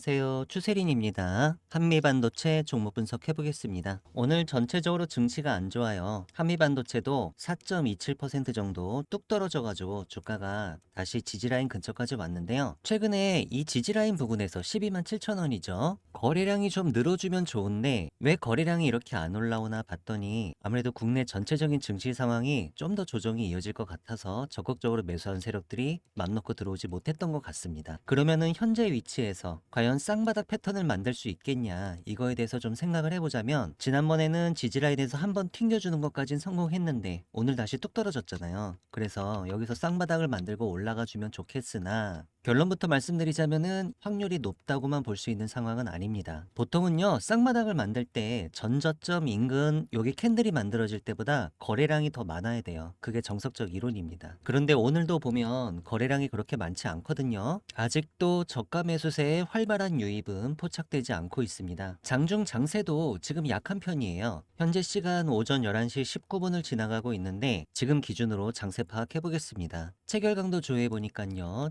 안녕하세요. 추세린입니다. 한미반도체 종목 분석해 보겠습니다. 오늘 전체적으로 증시가 안 좋아요. 한미반도체도 4.27% 정도 뚝 떨어져 가지고 주가가 다시 지지라인 근처까지 왔는데요. 최근에 이 지지라인 부근에서 12만 7천 원이죠. 거래량이 좀 늘어주면 좋은데 왜 거래량이 이렇게 안 올라오나 봤더니 아무래도 국내 전체적인 증시 상황이 좀 더 조정이 이어질 것 같아서 적극적으로 매수한 세력들이 맘 놓고 들어오지 못했던 것 같습니다. 그러면은 현재 위치에서 과연 쌍바닥 패턴을 만들 수 있겠냐 이거에 대해서 좀 생각을 해보자면 지난번에는 지지라인에서 한번 튕겨주는 것까진 성공했는데 오늘 다시 뚝 떨어졌잖아요. 그래서 여기서 쌍바닥을 만들고 올라가 주면 좋겠으나 결론부터 말씀드리자면은 확률이 높다고만 볼 수 있는 상황은 아닙니다. 보통은요, 쌍바닥을 만들 때 전저점 인근 여기 캔들이 만들어질 때보다 거래량이 더 많아야 돼요. 그게 정석적 이론입니다. 그런데 오늘도 보면 거래량이 그렇게 많지 않거든요. 아직도 저가 매수세의 활발한 유입은 포착되지 않고 있습니다. 장중 장세도 지금 약한 편이에요. 현재 시간 오전 11시 19분을 지나가고 있는데 지금 기준으로 장세 파악해 보겠습니다. 체결 강도 조회 보니까요.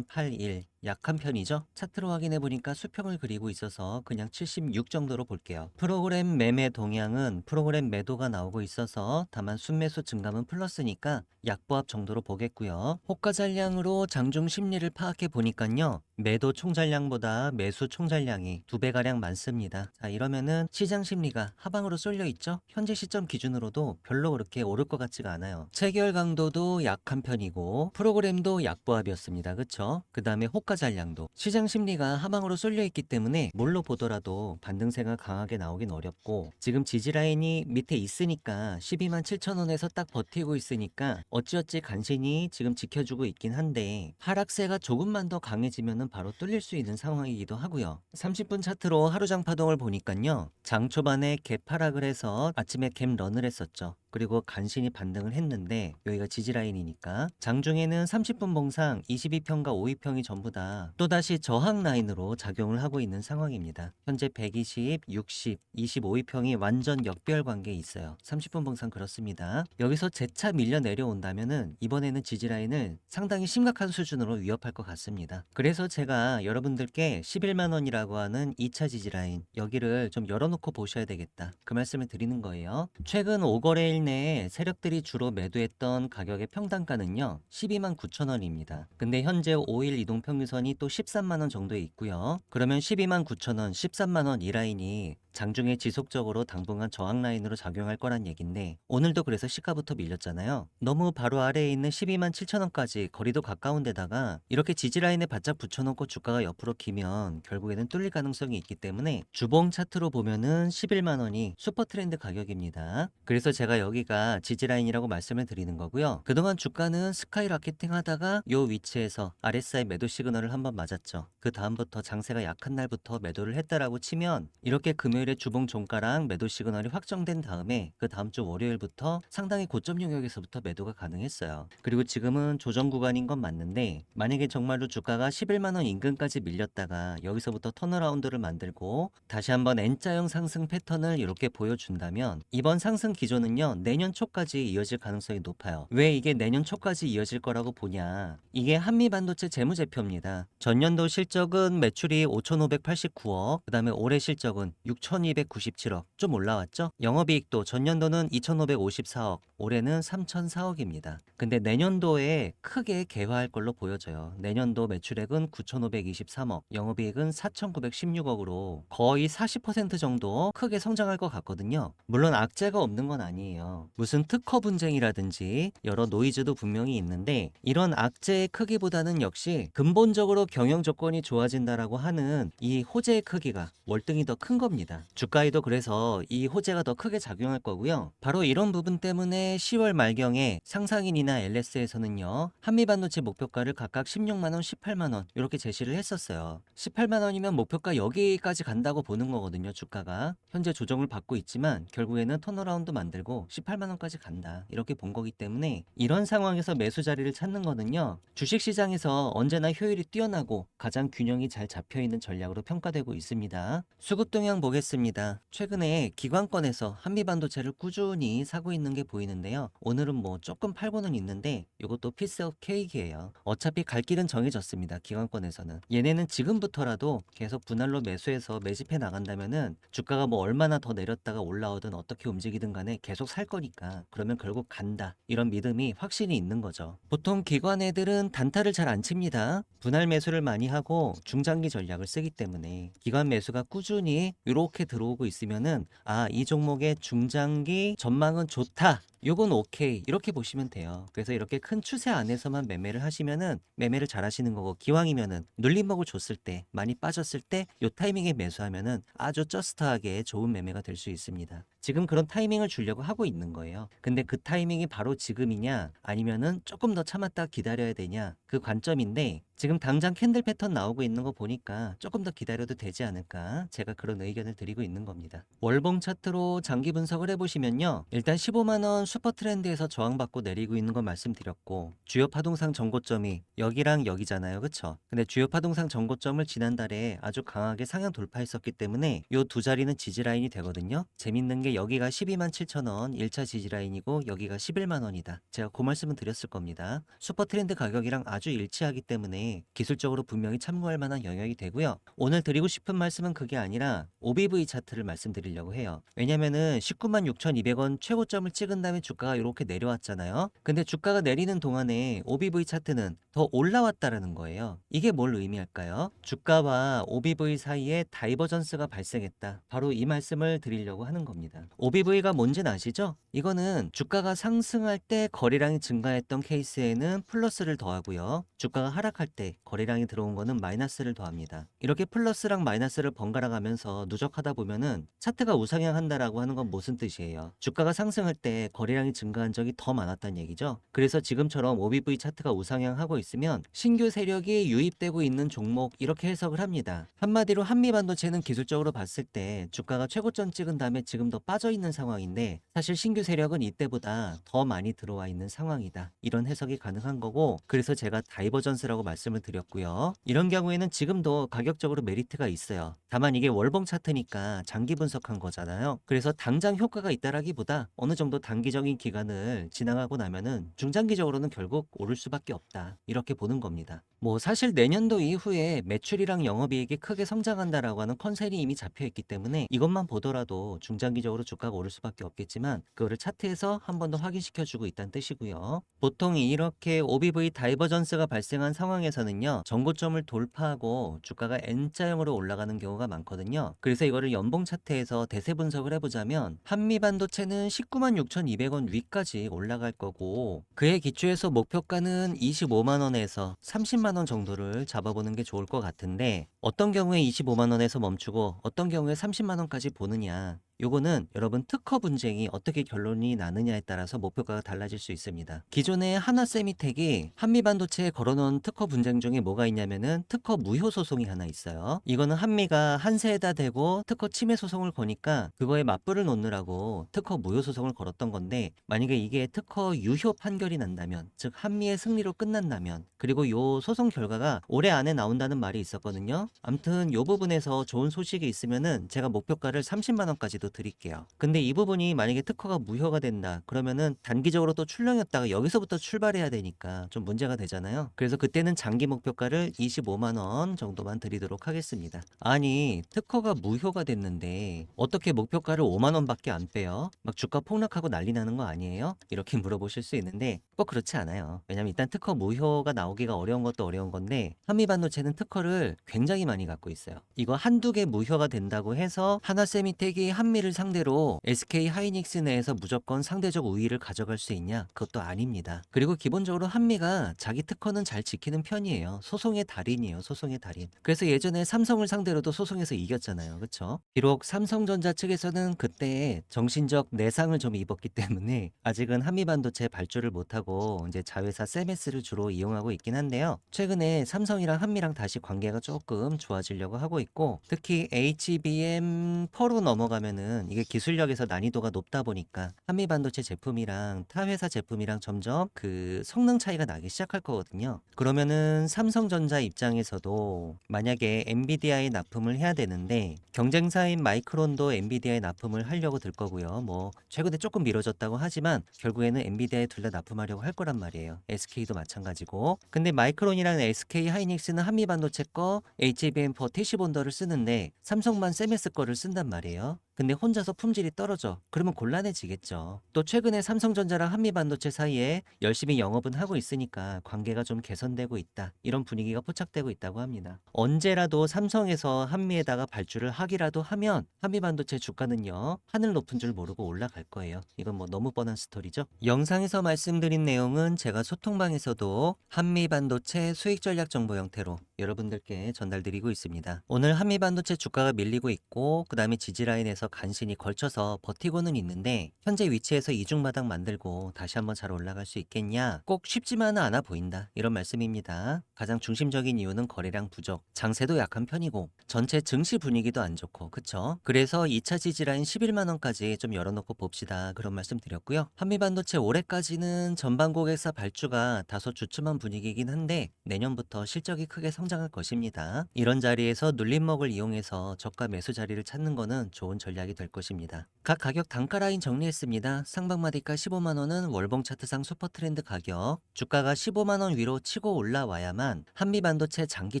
75.81 약한 편이죠. 차트로 확인해 보니까 수평을 그리고 있어서 그냥 76 정도로 볼게요. 프로그램 매매 동향은 프로그램 매도가 나오고 있어서 다만 순매수 증감은 플러스니까 약보합 정도로 보겠고요. 호가 잔량으로 장중 심리를 파악해 보니까요. 매도 총잔량보다 매수 총잔량이 두 배가량 많습니다. 자, 이러면은 시장 심리가 하방으로 쏠려 있죠? 현재 시점 기준으로도 별로 그렇게 오를 것 같지가 않아요. 체결 강도도 약한 편이고, 프로그램도 약보합이었습니다. 그쵸? 그 다음에 호가 잔량도. 시장 심리가 하방으로 쏠려 있기 때문에 뭘로 보더라도 반등세가 강하게 나오긴 어렵고, 지금 지지 라인이 밑에 있으니까 12만 7천 원에서 딱 버티고 있으니까 어찌어찌 간신히 지금 지켜주고 있긴 한데, 하락세가 조금만 더 강해지면은 바로 뚫릴 수 있는 상황이기도 하고요. 30분 차트로 하루장 파동을 보니까요. 장 초반에 갭 하락을 해서 아침에 갭 런을 했었죠. 그리고 간신히 반등을 했는데 여기가 지지라인이니까 장중에는 30분 봉상 22평과 52평이 전부 다 또다시 저항 라인으로 작용을 하고 있는 상황입니다. 현재 120, 60, 25평이 완전 역별 관계에 있어요. 30분 봉상 그렇습니다. 여기서 재차 밀려 내려온다면은 이번에는 지지라인을 상당히 심각한 수준으로 위협할 것 같습니다. 그래서 제가 여러분들께 11만 원이라고 하는 2차 지지라인 여기를 좀 열어놓고 보셔야 되겠다. 그 말씀을 드리는 거예요. 최근 5거래일 내에 세력들이 주로 매도했던 가격의 평단가는요. 12만 9천 원입니다. 근데 현재 5일 이동 평균선이 또 13만 원 정도에 있고요. 그러면 12만 9천 원, 13만 원 이 라인이 장중에 지속적으로 당분간 저항 라인으로 작용할 거란 얘긴데 오늘도 그래서 시가부터 밀렸잖아요. 너무 바로 아래에 있는 12만 7천 원까지 거리도 가까운 데다가 이렇게 지지 라인에 바짝 붙여놓고 주가가 옆으로 기면 결국에는 뚫릴 가능성이 있기 때문에 주봉 차트로 보면은 11만 원이 슈퍼 트렌드 가격입니다. 그래서 제가 여기가 지지 라인이라고 말씀을 드리는 거고요. 그동안 주가는 스카이 라켓팅 하다가 요 위치에서 RSI 매도 시그널을 한번 맞았죠. 그 다음부터 장세가 약한 날부터 매도를 했다라고 치면 이렇게 금요일 금요일에 주봉 종가랑 매도 시그널이 확정된 다음에 그 다음 주 월요일부터 상당히 고점 영역에서부터 매도가 가능했어요. 그리고 지금은 조정 구간인 건 맞는데 만약에 정말로 주가가 11만 원 인근까지 밀렸다가 여기서부터 턴어라운드를 만들고 다시 한번 N자형 상승 패턴을 이렇게 보여준다면 이번 상승 기조는요 내년 초까지 이어질 가능성이 높아요. 왜 이게 내년 초까지 이어질 거라고 보냐? 이게 한미 반도체 재무제표입니다. 전년도 실적은 매출이 5,589억, 그 다음에 올해 실적은 6 1297억 좀 올라왔죠? 영업이익도 전년도는 2554억 올해는 3004억입니다. 근데 내년도에 크게 개화할 걸로 보여져요. 내년도 매출액은 9523억 영업이익은 4916억으로 거의 40% 정도 크게 성장할 것 같거든요. 물론 악재가 없는 건 아니에요. 무슨 특허 분쟁이라든지 여러 노이즈도 분명히 있는데 이런 악재의 크기보다는 역시 근본적으로 경영 조건이 좋아진다라고 하는 이 호재의 크기가 월등히 더 큰 겁니다. 주가에도 그래서 이 호재가 더 크게 작용할 거고요. 바로 이런 부분 때문에 10월 말경에 상상인이나 LS에서는요. 한미 반도체 목표가를 각각 16만 원, 18만 원 이렇게 제시를 했었어요. 18만 원이면 목표가 여기까지 간다고 보는 거거든요. 주가가. 현재 조정을 받고 있지만 결국에는 턴어라운드 만들고 18만 원까지 간다. 이렇게 본 거기 때문에 이런 상황에서 매수 자리를 찾는 거는요. 주식 시장에서 언제나 효율이 뛰어나고 가장 균형이 잘 잡혀 있는 전략으로 평가되고 있습니다. 수급 동향 보겠습니다. 있습니다. 최근에 기관권에서 한미반도체를 꾸준히 사고 있는 게 보이는데요. 오늘은 뭐 조금 팔고는 있는데 이것도 피스 업 케이크예요. 어차피 갈 길은 정해졌습니다. 기관권에서는. 얘네는 지금부터라도 계속 분할로 매수해서 매집해 나간다면은 주가가 뭐 얼마나 더 내렸다가 올라오든 어떻게 움직이든 간에 계속 살 거니까 그러면 결국 간다. 이런 믿음이 확실히 있는 거죠. 보통 기관 애들은 단타를 잘 안 칩니다. 분할 매수를 많이 하고 중장기 전략을 쓰기 때문에 기관 매수가 꾸준히 이렇게 들어오고 있으면은 아, 이 종목의 중장기 전망은 좋다. 요건 오케이 이렇게 보시면 돼요. 그래서 이렇게 큰 추세 안에서만 매매를 하시면은 매매를 잘 하시는 거고 기왕이면은 눌림목을 줬을 때 많이 빠졌을 때 요 타이밍에 매수하면은 아주 저스트하게 좋은 매매가 될 수 있습니다. 지금 그런 타이밍을 주려고 하고 있는 거예요. 근데 그 타이밍이 바로 지금이냐 아니면은 조금 더 참았다 기다려야 되냐 그 관점인데 지금 당장 캔들 패턴 나오고 있는 거 보니까 조금 더 기다려도 되지 않을까 제가 그런 의견을 드리고 있는 겁니다. 월봉 차트로 장기 분석을 해보시면요. 일단 15만 원 슈퍼 트렌드에서 저항받고 내리고 있는 거 말씀드렸고 주요 파동상 정고점이 여기랑 여기잖아요. 그쵸? 근데 주요 파동상 정고점을 지난달에 아주 강하게 상향 돌파했었기 때문에 요 두 자리는 지지라인이 되거든요. 재밌는 게 여기가 12만 7천 원 1차 지지라인이고 여기가 11만 원이다. 제가 그 말씀은 드렸을 겁니다. 슈퍼 트렌드 가격이랑 아주 일치하기 때문에 기술적으로 분명히 참고할 만한 영역이 되고요. 오늘 드리고 싶은 말씀은 그게 아니라 OBV 차트를 말씀드리려고 해요. 왜냐면은 19만 6,200원 최고점을 찍은 다음에 주가가 이렇게 내려왔잖아요. 근데 주가가 내리는 동안에 OBV 차트는 더 올라왔다라는 거예요. 이게 뭘 의미할까요? 주가와 OBV 사이에 다이버전스가 발생했다. 바로 이 말씀을 드리려고 하는 겁니다. OBV가 뭔지는 아시죠? 이거는 주가가 상승할 때 거래량이 증가했던 케이스에는 플러스를 더하고요. 주가가 하락할 때 거래량이 들어온 거는 마이너스를 더합니다. 이렇게 플러스랑 마이너스를 번갈아 가면서 누적하다 보면은 차트가 우상향한다라고 하는 건 무슨 뜻이에요? 주가가 상승할 때 거래량이 증가한 적이 더 많았다는 얘기죠. 그래서 지금처럼 OBV 차트가 우상향하고 있으면 신규 세력이 유입되고 있는 종목 이렇게 해석을 합니다. 한마디로 한미반도체는 기술적으로 봤을 때 주가가 최고점 찍은 다음에 지금 더 빠져 있는 상황인데 사실 신규 세력은 이때보다 더 많이 들어와 있는 상황이다. 이런 해석이 가능한 거고 그래서 제가 다이 버전스라고 말씀을 드렸고요. 이런 경우에는 지금도 가격적으로 메리트가 있어요. 다만 이게 월봉 차트니까 장기 분석한 거잖아요. 그래서 당장 효과가 있다라기보다 어느 정도 단기적인 기간을 지나가고 나면은 중장기적으로는 결국 오를 수밖에 없다. 이렇게 보는 겁니다. 뭐 사실 내년도 이후에 매출이랑 영업이익이 크게 성장한다라고 하는 컨셉이 이미 잡혀 있기 때문에 이것만 보더라도 중장기적으로 주가가 오를 수밖에 없겠지만 그거를 차트에서 한 번 더 확인시켜 주고 있다는 뜻이고요. 보통 이렇게 OBV 다이버전스가 발생 한 상황에서는요. 정고점을 돌파하고 주가가 N자형으로 올라가는 경우가 많거든요. 그래서 이거를 연봉 차트에서 대세 분석을 해보자면 한미 반도체는 19만 6,200원 위까지 올라갈 거고 그에 기초해서 목표가는 25만 원에서 30만 원 정도를 잡아보는 게 좋을 것 같은데 어떤 경우에 25만 원에서 멈추고 어떤 경우에 30만 원까지 보느냐 요거는 여러분 특허 분쟁이 어떻게 결론이 나느냐에 따라서 목표가가 달라질 수 있습니다. 기존에 하나 세미텍이 한미 반도체에 걸어놓은 특허 분쟁 중에 뭐가 있냐면은 특허 무효 소송이 하나 있어요. 이거는 한미가 한세에다 대고 특허 침해 소송을 거니까 그거에 맞불을 놓느라고 특허 무효 소송을 걸었던 건데 만약에 이게 특허 유효 판결이 난다면 즉 한미의 승리로 끝난다면 그리고 요 소송 결과가 올해 안에 나온다는 말이 있었거든요. 암튼 요 부분에서 좋은 소식이 있으면은 제가 목표가를 30만 원까지도 드릴게요. 근데 이 부분이 만약에 특허가 무효가 된다. 그러면은 단기적으로 또 출렁였다가 여기서부터 출발해야 되니까 좀 문제가 되잖아요. 그래서 그때는 장기 목표가를 25만 원 정도만 드리도록 하겠습니다. 아니, 특허가 무효가 됐는데 어떻게 목표가를 5만 원밖에 안 빼요? 막 주가 폭락하고 난리 나는 거 아니에요? 이렇게 물어보실 수 있는데 꼭 그렇지 않아요. 왜냐면 일단 특허 무효가 나오기가 어려운 것도 어려운 건데 한미반도체는 특허를 굉장히 많이 갖고 있어요. 이거 한두 개 무효가 된다고 해서 하나세미텍이 한 미를 상대로 SK 하이닉스 내에서 무조건 상대적 우위를 가져갈 수 있냐? 그것도 아닙니다. 그리고 기본적으로 한미가 자기 특허는 잘 지키는 편이에요. 소송의 달인이에요. 소송의 달인. 그래서 예전에 삼성을 상대로도 소송에서 이겼잖아요. 그렇죠? 비록 삼성전자 측에서는 그때 정신적 내상을 좀 입었기 때문에 아직은 한미반도체 발주를 못하고 이제 자회사 세메스를 주로 이용하고 있긴 한데요. 최근에 삼성이랑 한미랑 다시 관계가 조금 좋아지려고 하고 있고 특히 HBM 4로 넘어가면은 보면은 이게 기술력에서 난이도가 높다 보니까 한미 반도체 제품이랑 타 회사 제품이랑 점점 그 성능 차이가 나기 시작할 거거든요. 그러면은 삼성전자 입장에서도 만약에 엔비디아에 납품을 해야 되는데 경쟁사인 마이크론도 엔비디아에 납품을 하려고 들 거고요. 뭐 최근에 조금 미뤄졌다고 하지만 결국에는 엔비디아에 둘 다 납품하려고 할 거란 말이에요. SK도 마찬가지고. 근데 마이크론이랑 SK 하이닉스는 한미 반도체 거 HBM4 태시본더를 쓰는데 삼성만 세메스 거를 쓴단 말이에요. 근데 혼자서 품질이 떨어져. 그러면 곤란해지겠죠. 또 최근에 삼성전자랑 한미반도체 사이에 열심히 영업은 하고 있으니까 관계가 좀 개선되고 있다. 이런 분위기가 포착되고 있다고 합니다. 언제라도 삼성에서 한미에다가 발주를 하기라도 하면 한미반도체 주가는요. 하늘 높은 줄 모르고 올라갈 거예요. 이건 뭐 너무 뻔한 스토리죠. 영상에서 말씀드린 내용은 제가 소통방에서도 한미반도체 수익 전략 정보 형태로 여러분들께 전달드리고 있습니다. 오늘 한미반도체 주가가 밀리고 있고 그 다음에 지지라인에서 간신히 걸쳐서 버티고는 있는데 현재 위치에서 이중마당 만들고 다시 한번 잘 올라갈 수 있겠냐? 꼭 쉽지만은 않아 보인다. 이런 말씀입니다. 가장 중심적인 이유는 거래량 부족, 장세도 약한 편이고 전체 증시 분위기도 안 좋고 그쵸? 그래서 2차 지지라인 11만 원까지 좀 열어놓고 봅시다. 그런 말씀 드렸고요. 한미반도체 올해까지는 전방 고객사 발주가 다소 주춤한 분위기이긴 한데 내년부터 실적이 크게 성장할 것입니다. 이런 자리에서 눌림목을 이용해서 저가 매수 자리를 찾는 거는 좋은 전략 이 될 것입니다. 각 가격 단가 라인 정리했습니다. 상방마디가 15만 원은 월봉 차트상 슈퍼 트렌드 가격, 주가가 15만 원 위로 치고 올라와야만 한미 반도체 장기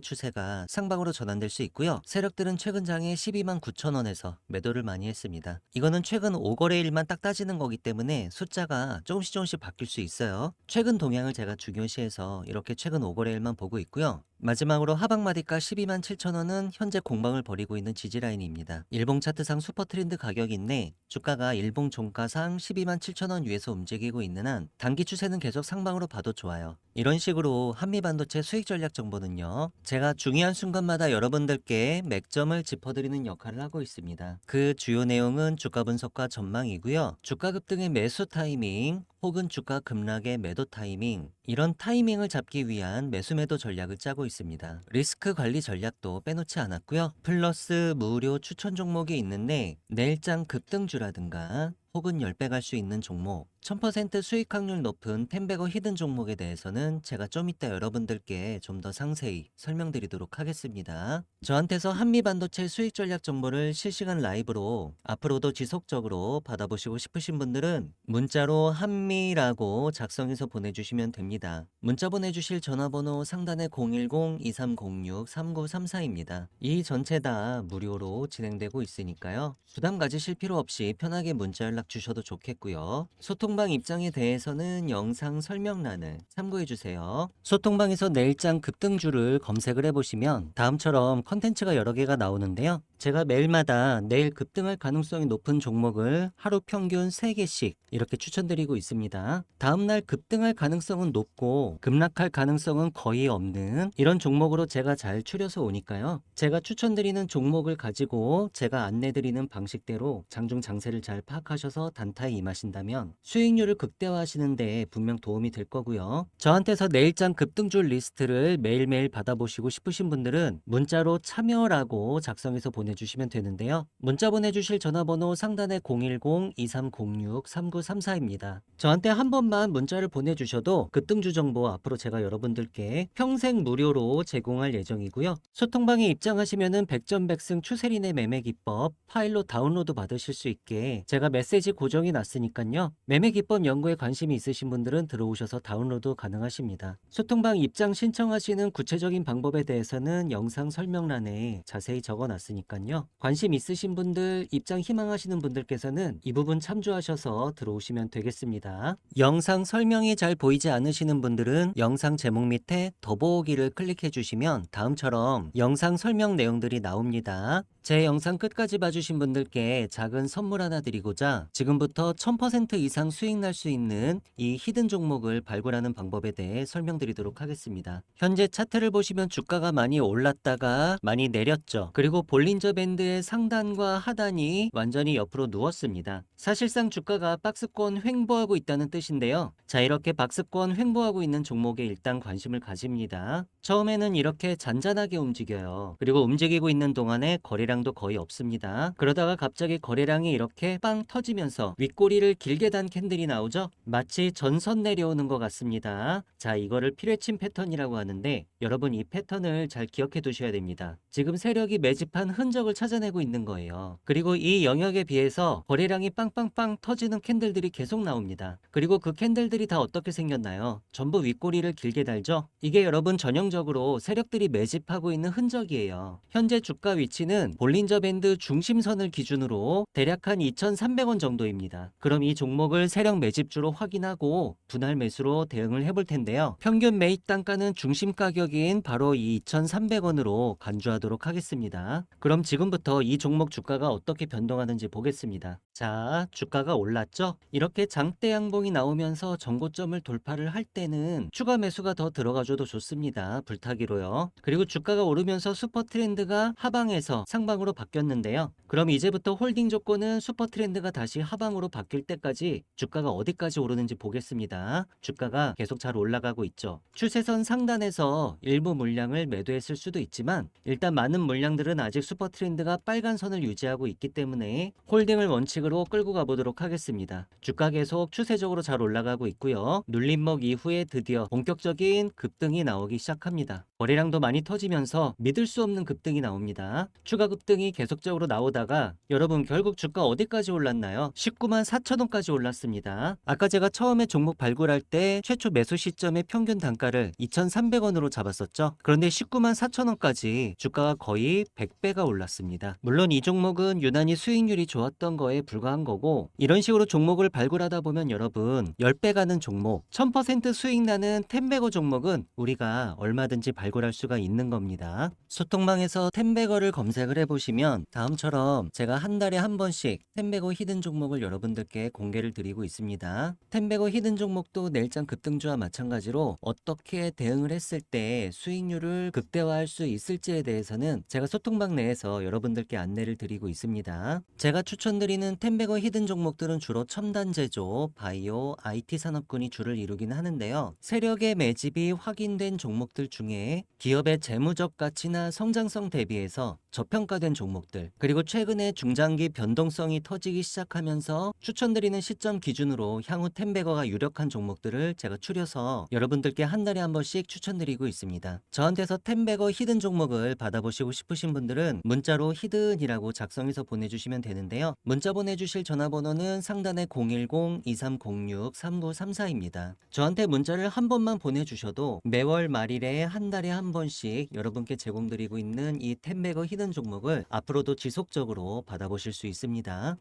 추세가 상방으로 전환될 수 있고요. 세력들은 최근 장에 12만 9천 원에서 매도를 많이 했습니다. 이거는 최근 5거래일만 딱 따지는 거기 때문에 숫자가 조금씩 조금씩 바뀔 수 있어요. 최근 동향을 제가 중요시해서 이렇게 최근 5거래일만 보고 있고요. 마지막으로 하방마디가 12만 7천 원은 현재 공방을 벌이고 있는 지지라인입니다. 일봉 차트상 슈퍼 트렌드 가격인데 주가가 일봉 종가상 12만 7천 원 위에서 움직이고 있는 한 단기 추세는 계속 상방으로 봐도 좋아요. 이런 식으로 한미 반도체 수익 전략 정보는요. 제가 중요한 순간마다 여러분들께 맥점을 짚어드리는 역할을 하고 있습니다. 그 주요 내용은 주가 분석과 전망이고요. 주가 급등의 매수 타이밍, 혹은 주가 급락의 매도 타이밍, 이런 타이밍을 잡기 위한 매수 매도 전략을 짜고 있습니다. 리스크 관리 전략도 빼놓지 않았고요. 플러스 무료 추천 종목이 있는데 내일장 급등주라든가 혹은 10배 갈 수 있는 종목, 1000% 수익 확률 높은 템베거 히든 종목에 대해서는 제가 좀 이따 여러분들께 좀 더 상세히 설명드리도록 하겠습니다. 저한테서 한미 반도체 수익 전략 정보를 실시간 라이브로 앞으로도 지속적으로 받아보시고 싶으신 분들은 문자로 한미라고 작성해서 보내주시면 됩니다. 문자 보내주실 전화번호 상단에 010-2306-3934입니다. 이 전체 다 무료로 진행되고 있으니까요. 부담 가지실 필요 없이 편하게 문자 연락 주셔도 좋겠고요. 소통방 입장에 대해서는 영상 설명란을 참고해 주세요. 소통방에서 내일장 급등주를 검색을 해보시면 다음처럼 컨텐츠가 여러 개가 나오는데요. 제가 매일마다 내일 급등할 가능성이 높은 종목을 하루 평균 3개씩 이렇게 추천드리고 있습니다. 다음날 급등할 가능성은 높고 급락할 가능성은 거의 없는 이런 종목으로 제가 잘 추려서 오니까요. 제가 추천드리는 종목을 가지고 제가 안내드리는 방식대로 장중 장세를 잘 파악하셔서 단타에 임하신다면 수익률을 극대화하시는 데 분명 도움이 될 거고요. 저한테서 내일장 급등주 리스트를 매일매일 받아보시고 싶으신 분들은 문자로 참여라고 작성해서 보내주시면 되는데요. 문자 보내주실 전화번호 상단에 010-2306-3934입니다. 저한테 한 번만 문자를 보내주셔도 급등주 정보 앞으로 제가 여러분들께 평생 무료로 제공할 예정이고요. 소통방에 입장하시면은 백전백승 추세린의 매매 기법 파일로 다운로드 받으실 수 있게 제가 메시지 고정해 놨으니까요. 매매 기법 연구에 관심이 있으신 분들은 들어오셔서 다운로드 가능하십니다. 소통방 입장 신청하시는 구체적인 방법에 대해서는 영상 설명란에 자세히 적어 놨으니까요. 관심 있으신 분들, 입장 희망하시는 분들께서는 이 부분 참조하셔서 들어오시면 되겠습니다. 영상 설명이 잘 보이지 않으시는 분들은 영상 제목 밑에 더보기를 클릭해 주시면 다음처럼 영상 설명 내용들이 나옵니다. 제 영상 끝까지 봐주신 분들께 작은 선물 하나 드리고자 지금부터 1000% 이상 수익 날 수 있는 이 히든 종목을 발굴하는 방법에 대해 설명드리도록 하겠습니다. 현재 차트를 보시면 주가가 많이 올랐다가 많이 내렸죠. 그리고 볼린저 밴드의 상단과 하단이 완전히 옆으로 누웠습니다. 사실상 주가가 박스권 횡보하고 있다는 뜻인데요. 자, 이렇게 박스권 횡보하고 있는 종목에 일단 관심을 가집니다. 처음에는 이렇게 잔잔하게 움직여요. 그리고 움직이고 있는 동안에 거래량도 거의 없습니다. 그러다가 갑자기 거래량이 이렇게 빵 터지면 서 윗꼬리를 길게 단 캔들이 나오죠? 마치 전선 내려오는 것 같습니다. 자, 이거를 피뢰침 패턴이라고 하는데 여러분 이 패턴을 잘 기억해 두셔야 됩니다. 지금 세력이 매집한 흔적을 찾아내고 있는 거예요. 그리고 이 영역에 비해서 거래량이 빵빵빵 터지는 캔들들이 계속 나옵니다. 그리고 그 캔들들이 다 어떻게 생겼나요? 전부 윗꼬리를 길게 달죠? 이게 여러분 전형적으로 세력들이 매집하고 있는 흔적이에요. 현재 주가 위치는 볼린저 밴드 중심선을 기준으로 대략 한 2,300원 정도입니다. 그럼 이 종목을 세력 매집주로 확인하고 분할 매수로 대응을 해볼 텐데요. 평균 매입 단가는 중심 가격인 바로 이 2,300원으로 간주하도록 하겠습니다. 그럼 지금부터 이 종목 주가가 어떻게 변동하는지 보겠습니다. 자, 주가가 올랐죠? 이렇게 장대 양봉이 나오면서 전고점을 돌파를 할 때는 추가 매수가 더 들어가줘도 좋습니다. 불타기로요. 그리고 주가가 오르면서 슈퍼 트렌드가 하방에서 상방으로 바뀌었는데요. 그럼 이제부터 홀딩 조건은 슈퍼 트렌드가 다시 하방으로 바뀔 때까지 주가가 어디까지 오르는지 보겠습니다. 주가가 계속 잘 올라가고 있죠. 추세선 상단에서 일부 물량을 매도했을 수도 있지만 일단 많은 물량들은 아직 슈퍼 트렌드가 빨간 선을 유지하고 있기 때문에 홀딩을 원칙으로 끌고 가보도록 하겠습니다. 주가 계속 추세적으로 잘 올라가고 있고요. 눌림목 이후에 드디어 본격적인 급등이 나오기 시작합니다. 거래량도 많이 터지면서 믿을 수 없는 급등이 나옵니다. 추가 급등이 계속적으로 나오다가 여러분 결국 주가 어디까지 올랐나요? 19만 4천 원까지 올랐습니다. 아까 제가 처음에 종목 발굴할 때 최초 매수 시점의 평균 단가를 2,300원으로 잡았었죠. 그런데 19만 4천 원까지 주가가 거의 100배가 올랐습니다. 물론 이 종목은 유난히 수익률이 좋았던 거에 불과한 거고 이런 식으로 종목을 발굴하다 보면 여러분 10배 가는 종목, 1000% 수익 나는 텐베거 종목은 우리가 얼마든지 발굴 할 수가 있는 겁니다. 소통망에서 텐베거를 검색을 해보시면 다음처럼 제가 한 달에 한 번씩 텐베거 히든 종목을 여러분들께 공개를 드리고 있습니다. 텐베거 히든 종목도 내일장 급등주와 마찬가지로 어떻게 대응을 했을 때 수익률을 극대화할 수 있을지에 대해서는 제가 소통방 내에서 여러분들께 안내를 드리고 있습니다. 제가 추천드리는 텐베거 히든 종목들은 주로 첨단 제조, 바이오, IT 산업군이 주를 이루긴 하는데요. 세력의 매집이 확인된 종목들 중에 기업의 재무적 가치나 성장성 대비해서 저평가된 종목들, 그리고 최근에 중장기 변동성이 터지기 시작하면서 추천드리는 시점 기준으로 향후 텐베거가 유력한 종목들을 제가 추려서 여러분들께 한 달에 한 번씩 추천드리고 있습니다. 저한테서 텐베거 히든 종목을 받아보시고 싶으신 분들은 문자로 히든이라고 작성해서 보내주시면 되는데요. 문자 보내주실 전화번호는 상단에 010-2306-3934입니다. 저한테 문자를 한 번만 보내주셔도 매월 말일에 한 달에 한 번씩 여러분께 제공드리고 있는 이 텐베거 히든 종목을 앞으로도 지속적으로 받아보실 수 있습니다.